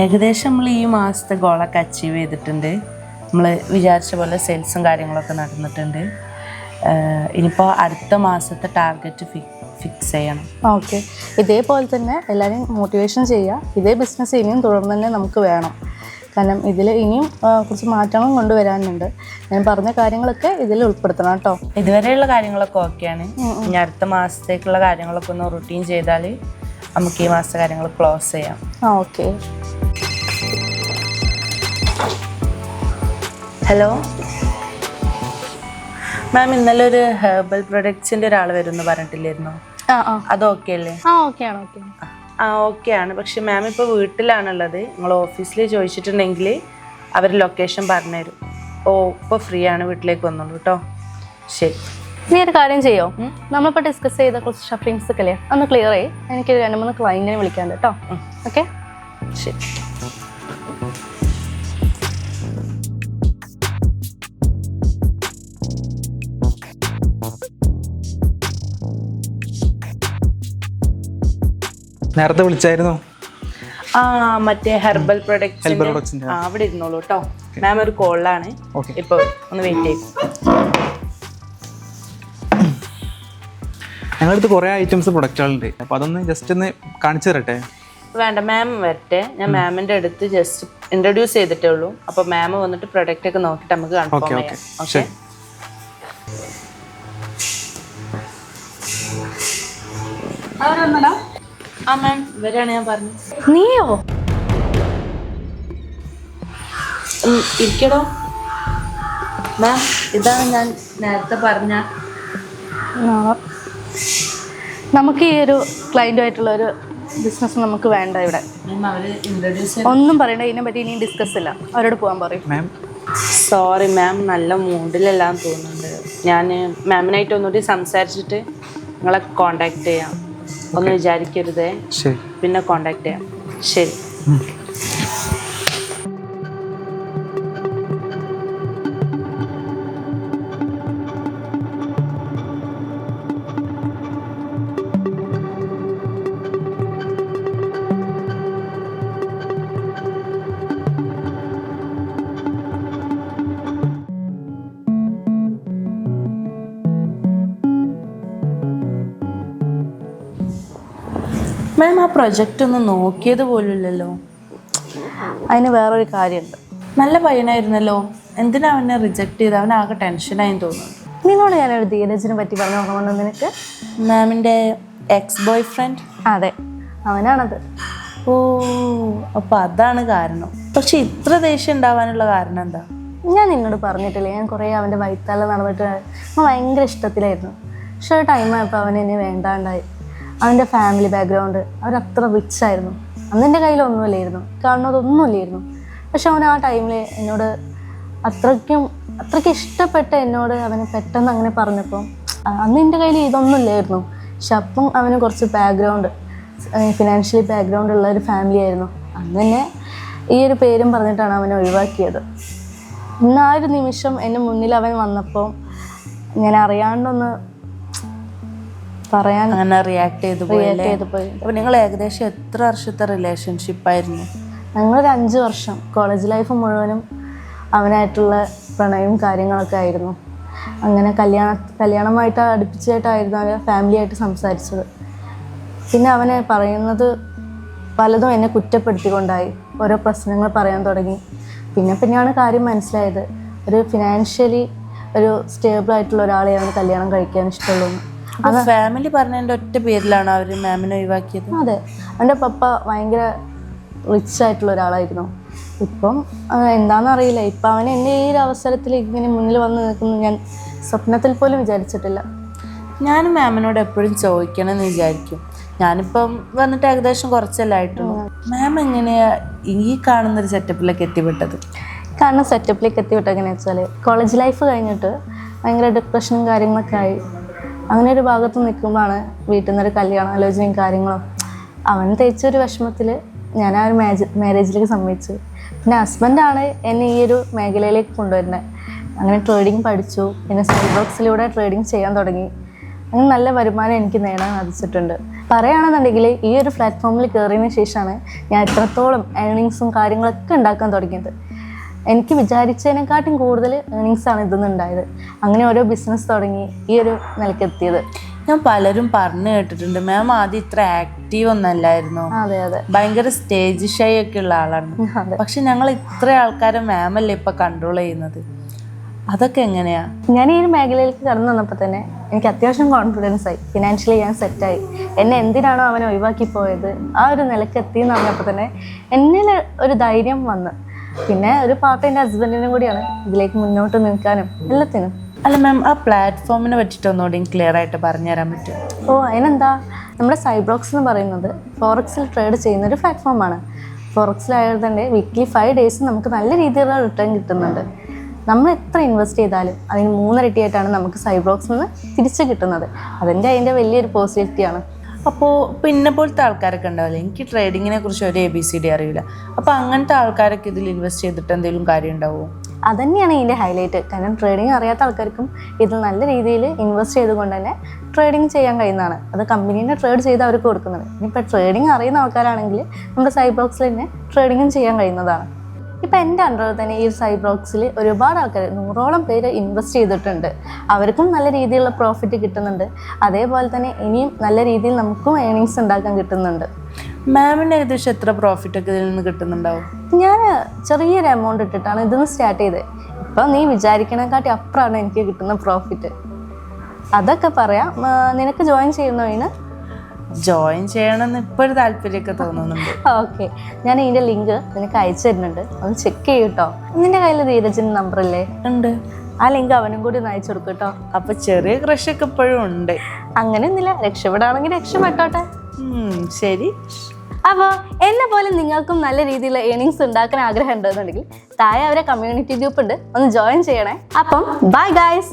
ഏകദേശം നമ്മൾ ഈ മാസത്തെ ഗോളൊക്കെ അച്ചീവ് ചെയ്തിട്ടുണ്ട്. നമ്മൾ വിചാരിച്ച പോലെ സെയിൽസും കാര്യങ്ങളൊക്കെ നടന്നിട്ടുണ്ട്. ഇനിയിപ്പോൾ അടുത്ത മാസത്തെ ടാർഗറ്റ് ഫിക്സ് ചെയ്യണം. ഓക്കെ ഇതേപോലെ തന്നെ എല്ലാവരെയും മോട്ടിവേഷൻ ചെയ്യുക. ഇതേ ബിസിനസ് ഇനിയും തുടർന്ന് തന്നെ നമുക്ക് വേണം. കാരണം ഇതിൽ ഇനിയും കുറച്ച് മാറ്റങ്ങൾ കൊണ്ടുവരാനുണ്ട്. ഞാൻ പറഞ്ഞ കാര്യങ്ങളൊക്കെ ഇതിൽ ഉൾപ്പെടുത്തണം കേട്ടോ. ഇതുവരെയുള്ള കാര്യങ്ങളൊക്കെ ഓക്കെയാണ് ഇനി അടുത്ത മാസത്തേക്കുള്ള കാര്യങ്ങളൊക്കെ ഒന്ന് റുട്ടീൻ ചെയ്താൽ നമുക്ക് ഈ മാസത്തെ കാര്യങ്ങൾ ക്ലോസ് ചെയ്യാം. ആ ഓക്കെ ഹലോ മാം ഇന്നലെ ഒരു ഹെർബൽ പ്രൊഡക്ട്സിന്റെ ഒരാൾ വരുമെന്ന് പറഞ്ഞിട്ടില്ലായിരുന്നു? ആ ആ. അത് ഓക്കെ അല്ലേ? ആ ഓക്കെ ആണ് ഓക്കെ ആ ഓക്കെ ആണ്. പക്ഷെ മാം ഇപ്പോൾ വീട്ടിലാണുള്ളത്. നിങ്ങൾ ഓഫീസിൽ ചോദിച്ചിട്ടുണ്ടെങ്കിൽ അവർ ലൊക്കേഷൻ പറഞ്ഞുതരും. ഓ ഇപ്പോൾ ഫ്രീ ആണ് വീട്ടിലേക്ക് വന്നോളൂ കേട്ടോ ശരി. നീ ഒരു കാര്യം ചെയ്യോ? നമ്മളിപ്പോൾ ഡിസ്കസ് ചെയ്ത കുറച്ച് ഷഫിങ്സ് ഒക്കെ അല്ലേ? ഒന്ന് ക്ലിയർ ചെയ്യ് എനിക്ക് രണ്ട് മൂന്ന് വിളിക്കാൻ വിളിക്കാണ്ട് കേട്ടോ ഓക്കെ ശരി. നേരത്തെ വിളിച്ചായിരുന്നു? ആ മറ്റേ ഹെർബൽ പ്രൊഡക്ട്സ് ആ അവിടെ ഇരുന്നോളൂ കേട്ടോ മാം ഒരു കോളിലാണ് ഇപ്പൊ ഒന്ന് വെയിറ്റ് ചെയ്യും. ഞങ്ങളടുത്ത് കുറേ ഐറ്റംസ് പ്രൊഡക്റ്റുകളുണ്ട് അപ്പൊ അതൊന്ന് ജസ്റ്റ് ഒന്ന് കാണിച്ചു തരട്ടെ? വേണ്ട മാം വരട്ടെ. ഞാൻ മാമിന്റെ അടുത്ത് ജസ്റ്റ് ഇൻട്രൊഡ്യൂസ് ചെയ്തിട്ടേ ഉള്ളൂ. അപ്പോൾ മാം വന്നിട്ട് പ്രൊഡക്റ്റ് ഒക്കെ നോക്കിയിട്ട് നമുക്ക് കൺഫേം ചെയ്യാം. ഓക്കെ. ശരി. ആ മാം ഇവരാണ് ഞാൻ പറഞ്ഞത്. നീയോ? ഉം, ഇരിക്കടോ. മാം ഇതാണ് ഞാൻ നേരത്തെ പറഞ്ഞ. നമുക്ക് ഈ ഒരു ആയിട്ടുള്ള ഒരു ബിസിനസ് നമുക്ക് വേണ്ട ഇവിടെ. ഒന്നും പറയണ്ട ഇതിനെ പറ്റി ഇനിയും ഡിസ്കസ് ഇല്ല. അവരോട് പോകാൻ പറയും. മാം സോറി മാം നല്ല മൂഡിലെല്ലാം തോന്നുന്നുണ്ട്. ഞാൻ മാമിനായിട്ട് ഒന്നുകൂടി സംസാരിച്ചിട്ട് നിങ്ങളെ കോണ്ടാക്ട് ചെയ്യാം. ഒന്ന് വിചാരിക്കരുതേ. ശരി. പിന്നെ കോണ്ടാക്ട് ചെയ്യാം. ശരി. മാം ആ പ്രൊജക്റ്റ് ഒന്ന് നോക്കിയത് പോലുമില്ലല്ലോ. അതിന് വേറൊരു കാര്യമുണ്ട്. നല്ല പയ്യനായിരുന്നല്ലോ. എന്തിനാ അവനെ റിജക്ട് ചെയ്ത് അവൻ ആകെ ടെൻഷനായി തോന്നുന്നു. നിന്നോട് ഞാനൊരു ധീരജിനെ പറ്റി പറഞ്ഞു നോക്കണമെന്ന് നിനക്ക്? മാമിന്റെ എക്സ് ബോയ് ഫ്രണ്ട് അതെ അവനാണത്. ഓ അപ്പോൾ അതാണ് കാരണം. പക്ഷെ ഇത്ര ദേഷ്യം ഉണ്ടാവാനുള്ള കാരണം എന്താ? ഞാൻ നിന്നോട് പറഞ്ഞിട്ടില്ലേ ഞാൻ കുറേ അവന്റെ വൈത്താല നടന്നിട്ട് ഭയങ്കര ഇഷ്ടത്തിലായിരുന്നു. പക്ഷെ ടൈം ടൈമായപ്പോൾ അവൻ എന്നെ വേണ്ടാണ്ടായി. അവന്റെ ഫാമിലി ബാക്ക്ഗ്രൗണ്ട് അവരത്ര റിച്ച് ആയിരുന്നു. അന്ന് എന്റെ കയ്യിലൊന്നുമില്ലായിരുന്നു കാണുന്നതൊന്നുമില്ലായിരുന്നു. പക്ഷെ അവൻ ആ ടൈമിൽ എന്നോട് അത്രയ്ക്കും അത്രയ്ക്ക് ഇഷ്ടപ്പെട്ട എന്നോട് അവന് പെട്ടെന്ന് അങ്ങനെ പറഞ്ഞപ്പം അ- അന്ന് എന്റെ കയ്യിൽ ഇതൊന്നും ഇല്ലായിരുന്നു പക്ഷെ അപ്പം അവന് കുറച്ച് ബാക്ക്ഗ്രൗണ്ട് ഫിനാൻഷ്യലി ബാക്ക്ഗ്രൗണ്ട് ഉള്ള ഒരു ഫാമിലി ആയിരുന്നു. അന്ന് തന്നെ ഈ ഒരു പേരും പറഞ്ഞിട്ടാണ് അവനെ ഒഴിവാക്കിയത്. ഇന്ന് ആ ഒരു നിമിഷം എന്റെ മുന്നിൽ അവൻ വന്നപ്പോൾ ഞാൻ അറിയാണ്ടൊന്ന് പറയാൻ അങ്ങനെ റിയാക്ട് ചെയ്തു റിയാക്ട് ചെയ്ത് പോയി. അപ്പോൾ നിങ്ങൾ ഏകദേശം എത്ര വർഷത്തെ റിലേഷൻഷിപ്പ് ആയിരുന്നു? ഞങ്ങളൊരു അഞ്ച് വർഷം. കോളേജ് ലൈഫ് മുഴുവനും അവനായിട്ടുള്ള പ്രണയവും കാര്യങ്ങളൊക്കെ ആയിരുന്നു. അങ്ങനെ കല്യാണ കല്യാണമായിട്ട് അടുപ്പിച്ചായിട്ടായിരുന്നു ഫാമിലി ഫാമിലിയായിട്ട് സംസാരിച്ചത്. പിന്നെ അവനെ പറയുന്നത് പലതും എന്നെ കുറ്റപ്പെടുത്തിക്കൊണ്ടായി. ഓരോ പ്രശ്നങ്ങൾ പറയാൻ തുടങ്ങി. പിന്നെ പിന്നെയാണ് കാര്യം മനസ്സിലായത്. ഒരു ഫിനാൻഷ്യലി ഒരു സ്റ്റേബിൾ ആയിട്ടുള്ള ഒരാളെ അവന് കല്യാണം കഴിക്കാൻ ഇഷ്ടമുള്ളൂ ഫാമിലി പറഞ്ഞതിന്റെ ഒറ്റ പേരിലാണ് അവർ മാമിനെ ഒഴിവാക്കിയത്. അതെ. എന്റെ പപ്പ ഭയങ്കര റിച്ച് ആയിട്ടുള്ള ഒരാളായിരുന്നു. ഇപ്പം എന്താണെന്ന് എന്താണെന്നറിയില്ല ഇപ്പം അവൻ എന്റെ ഈ ഒരു അവസരത്തിൽ ഇങ്ങനെ മുന്നിൽ വന്ന് നിൽക്കുന്നു. ഞാൻ സ്വപ്നത്തിൽ പോലും വിചാരിച്ചിട്ടില്ല. ഞാൻ മാമിനോട് എപ്പോഴും ചോദിക്കണം എന്ന് വിചാരിക്കും. ഞാനിപ്പം വന്നിട്ട് ഏകദേശം കുറച്ചല്ലേ ആയിട്ടുള്ളൂ. മാം എങ്ങനെയാ ഈ കാണുന്നൊരു സെറ്റപ്പിലേക്ക് എത്തിപ്പെട്ടത്? കാരണം സെറ്റപ്പിലേക്ക് എത്തിവിട്ട് എങ്ങനെയാണെന്ന് വെച്ചാൽ കോളേജ് ലൈഫ് കഴിഞ്ഞിട്ട് ഭയങ്കര ഡിപ്രഷനും കാര്യങ്ങളൊക്കെ ആയി. അങ്ങനെ ഒരു ഭാഗത്ത് നിൽക്കുമ്പോഴാണ് വീട്ടിൽ നിന്നൊരു കല്യാണാലോചനയും കാര്യങ്ങളും. അവൻ തേച്ചൊരു വിഷമത്തിൽ ഞാൻ ആ ഒരു മാരേജ് മാരേജിലേക്ക് സമ്മതിച്ചു. പിന്നെ ഹസ്ബൻഡാണ് എന്നെ ഈ ഒരു മേഖലയിലേക്ക് കൊണ്ടുവരുന്നത് അങ്ങനെ ട്രേഡിങ് പഠിച്ചു. പിന്നെ സൈബോക്സിലൂടെ ബോക്സിലൂടെ ട്രേഡിങ് ചെയ്യാൻ തുടങ്ങി. അങ്ങനെ നല്ല വരുമാനം എനിക്ക് നേടാൻ സാധിച്ചിട്ടുണ്ട്. പറയുകയാണെന്നുണ്ടെങ്കിൽ ഈ ഒരു പ്ലാറ്റ്ഫോമിൽ കയറിയതിന് ശേഷമാണ് ഞാൻ എത്രത്തോളം ഏർണിങ്സും കാര്യങ്ങളൊക്കെ ഉണ്ടാക്കാൻ തുടങ്ങിയത്. എനിക്ക് വിചാരിച്ചതിനെക്കാട്ടും കൂടുതൽ ഏർണിങ്സ് ആണ് ഇതിൽ നിന്നുണ്ടായത് അങ്ങനെ ഓരോ ബിസിനസ് തുടങ്ങി ഈ ഒരു നിലക്കെത്തിയത് ഞാൻ പലരും പറഞ്ഞു കേട്ടിട്ടുണ്ട്. മാം ആദ്യം ഇത്ര ആക്റ്റീവ് ഒന്നല്ലായിരുന്നു അതെ അതെ. ഭയങ്കര സ്റ്റേജ് ഷൈ ഒക്കെ ഉള്ള ആളാണ്. പക്ഷെ ഞങ്ങൾ ഇത്ര ആൾക്കാരെ മാമല്ലേ ഇപ്പൊ കൺട്രോൾ ചെയ്യുന്നത്? അതൊക്കെ എങ്ങനെയാ? ഞാൻ ഈ ഒരു മേഖലയിലേക്ക് കടന്നു വന്നപ്പോൾ തന്നെ എനിക്ക് അത്യാവശ്യം കോൺഫിഡൻസ് ആയി. ഫിനാൻഷ്യലി ഞാൻ സെറ്റായി എന്നെ എന്തിനാണോ അവനെ ഒഴിവാക്കി പോയത്? ആ ഒരു നിലയ്ക്ക് എത്തി എന്ന് പറഞ്ഞപ്പോൾ തന്നെ എന്നിൽ ഒരു ധൈര്യം വന്ന്. പിന്നെ ഒരു പാർട്ട് എന്റെ ഹസ്ബൻഡിനും കൂടിയാണ്. ഇതിലേക്ക് മുന്നോട്ട് നിൽക്കാനും എല്ലാത്തിനും. അല്ല മാം ആ പ്ലാറ്റ്ഫോമിനെ പറ്റിയിട്ട് ഒന്നുകൂടി ക്ലിയർ ആയിട്ട് പറഞ്ഞുതരാൻ പറ്റും ഓ അതിനെന്താ? നമ്മുടെ സൈബ്രോക്സ് എന്ന് പറയുന്നത് ഫോറക്സിൽ ട്രേഡ് ചെയ്യുന്ന ഒരു പ്ലാറ്റ്ഫോമാണ് ഫോറക്സിലായത് തന്നെ വീക്ക്ലി ഫൈവ് ഡേയ്സ് നമുക്ക് നല്ല രീതിയിലുള്ള റിട്ടേൺ കിട്ടുന്നുണ്ട്. നമ്മൾ എത്ര ഇൻവെസ്റ്റ് ചെയ്താലും അതിന് മൂന്നിരട്ടിയായിട്ടാണ് നമുക്ക് സൈബ്രോക്സ് നിന്ന് തിരിച്ചു കിട്ടുന്നത്. അതിന്റെ അതിന്റെ വലിയൊരു പോസിറ്റിവിറ്റിയാണ് അപ്പോൾ പിന്നെ പോലത്തെ ആൾക്കാരൊക്കെ ഉണ്ടാവില്ലേ? എനിക്ക് ട്രേഡിങ്ങിനെ കുറിച്ച് ഒരു എ ബി സി ഡി അറിയില്ല. അപ്പോൾ അങ്ങനത്തെ ആൾക്കാരൊക്കെ ഇതിൽ ഇൻവെസ്റ്റ് ചെയ്തിട്ട് എന്തെങ്കിലും കാര്യം ഉണ്ടാവുമോ അതന്നെയാണ് ഇതിന്റെ ഹൈലൈറ്റ് കാരണം ട്രേഡിംഗ് അറിയാത്ത ആൾക്കാർക്കും ഇതിൽ നല്ല രീതിയിൽ ഇൻവെസ്റ്റ് ചെയ്തുകൊണ്ട് തന്നെ ട്രേഡിംഗ് ചെയ്യാൻ കഴിയുന്നതാണ്. അത് കമ്പനീനെ ട്രേഡ് ചെയ്ത് അവർക്ക് കൊടുക്കുന്നത്. ഇനിയിപ്പോൾ ട്രേഡിംഗ് അറിയുന്ന ആൾക്കാരാണെങ്കിൽ നമ്മുടെ സൈബോക്സിൽ തന്നെ ട്രേഡിങ്ങും ചെയ്യാൻ കഴിയുന്നതാണ്. ഇപ്പം എന്റെ അണ്ടറിൽ തന്നെ ഈ സൈബ്രോക്സിൽ ഒരുപാട് ആൾക്കാർ നൂറോളം പേര് ഇൻവെസ്റ്റ് ചെയ്തിട്ടുണ്ട്. അവർക്കും നല്ല രീതിയിലുള്ള പ്രോഫിറ്റ് കിട്ടുന്നുണ്ട്. അതേപോലെ തന്നെ ഇനിയും നല്ല രീതിയിൽ നമുക്കും ഏണിങ്സ് ഉണ്ടാക്കാൻ കിട്ടുന്നുണ്ട്. മാമിന് ഏകദേശം എത്ര പ്രോഫിറ്റ് ഒക്കെ ഇതിൽ നിന്ന് കിട്ടുന്നുണ്ടാവും? ഞാൻ ചെറിയൊരു എമൗണ്ട് ഇട്ടിട്ടാണ് ഇതിന്ന് സ്റ്റാർട്ട് ചെയ്തത് ഇപ്പം നീ വിചാരിക്കണേക്കാട്ടി അപ്പുറമാണ് എനിക്ക് കിട്ടുന്ന പ്രോഫിറ്റ് അതൊക്കെ പറയാം. നിനക്ക് ജോയിൻ ചെയ്യുന്നതിന് ജോയിൻ ചെയ്യണമെന്ന് ഇപ്പോഴും താല്പര്യമൊക്കെ തോന്നുന്നുണ്ട്. ഓക്കെ. ഞാൻ ഇതിന്റെ ലിങ്ക് നിനക്ക് അയച്ചു തരുന്നുണ്ട്. ഒന്ന് ചെക്ക് ചെയ്യൂട്ടോ നിന്റെ കയ്യിൽ ധീരജിന്റെ നമ്പർ അല്ലേ ഉണ്ട്. ആ ലിങ്ക് അവനും കൂടി ഒന്ന് അയച്ചു കൊടുക്കും കേട്ടോ അപ്പൊ ചെറിയ ക്രഷൊക്കെ ഇപ്പോഴും ഉണ്ട്. അങ്ങനെ ഒന്നില്ല രക്ഷപ്പെടാണെങ്കിൽ രക്ഷപ്പെട്ടോട്ടെ ശരി. അപ്പോൾ എന്നെ പോലെ നിങ്ങൾക്കും നല്ല രീതിയിലുള്ള ഏണിങ്സ് ഉണ്ടാക്കാൻ ആഗ്രഹം ഉണ്ടെന്നുണ്ടെങ്കിൽ താഴെ അവരെ കമ്മ്യൂണിറ്റി ഗ്രൂപ്പ് ഉണ്ട്. ഒന്ന് ജോയിൻ ചെയ്യണേ. അപ്പം ബൈ ഗായ്സ്